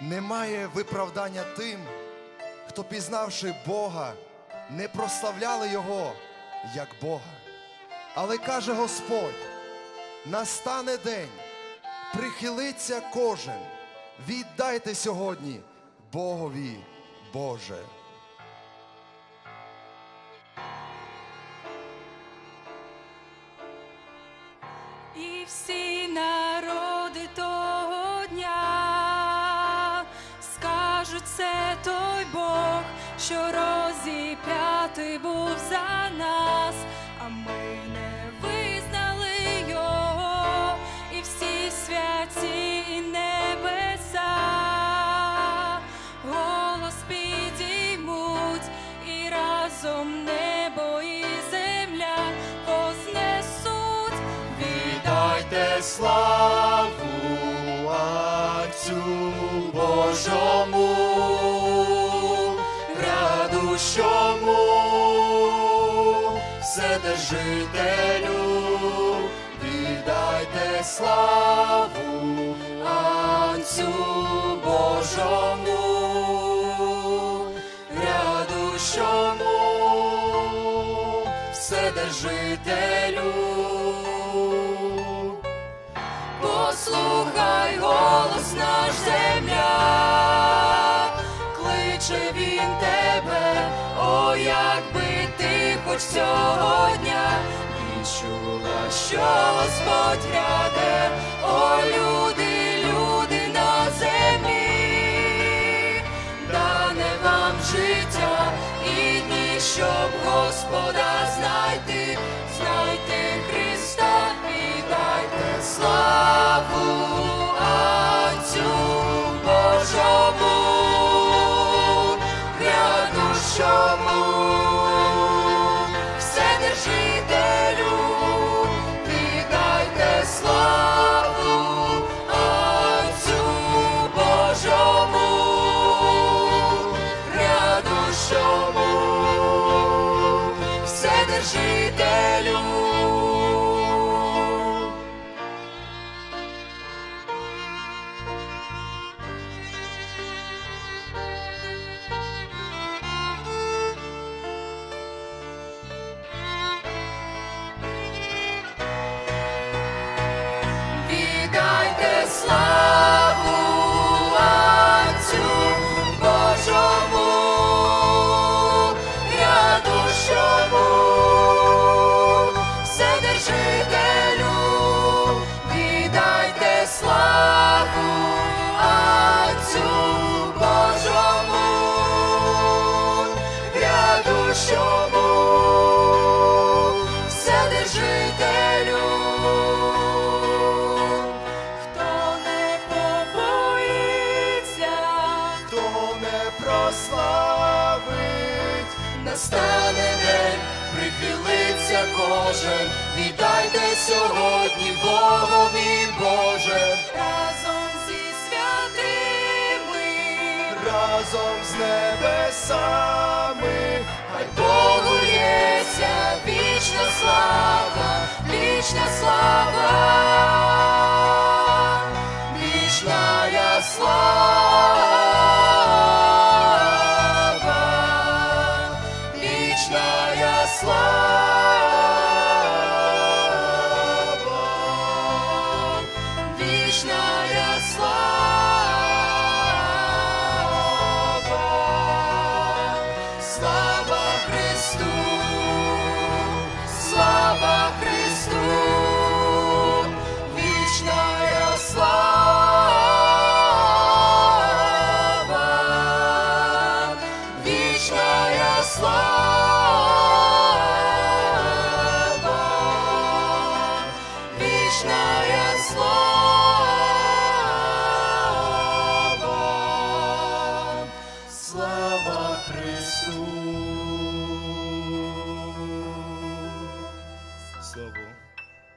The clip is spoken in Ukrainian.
Немає виправдання тим, хто, пізнавши Бога, не прославляли Його як Бога. Але каже Господь: настане день, прихилиться кожен, віддайте сьогодні Богові Боже. І всі народи це той Бог, що розіп'ятий був за нас, а ми не визнали його, і всі святі і небеса. Голос підіймуть, і разом небо і земля вознесуть. Віддайте славу Отцю Божому, Вседержителю, віддайте славу Отцю Божому, радущому, Вседержителю. Послухай голос наш земля, кличе він тебе, о, якби ти хоч цього дня відчула, що Господь ряде, о, люди, люди на землі, дане вам життя і дні, щоб Господа знайти, Вседержителю. Прославить, настане день, прихилиться кожен, віддайте сьогодні Богові Боже, разом зі святими, разом з небесами, хай Богу лється вічна слава, вічна слава, вічна я слава,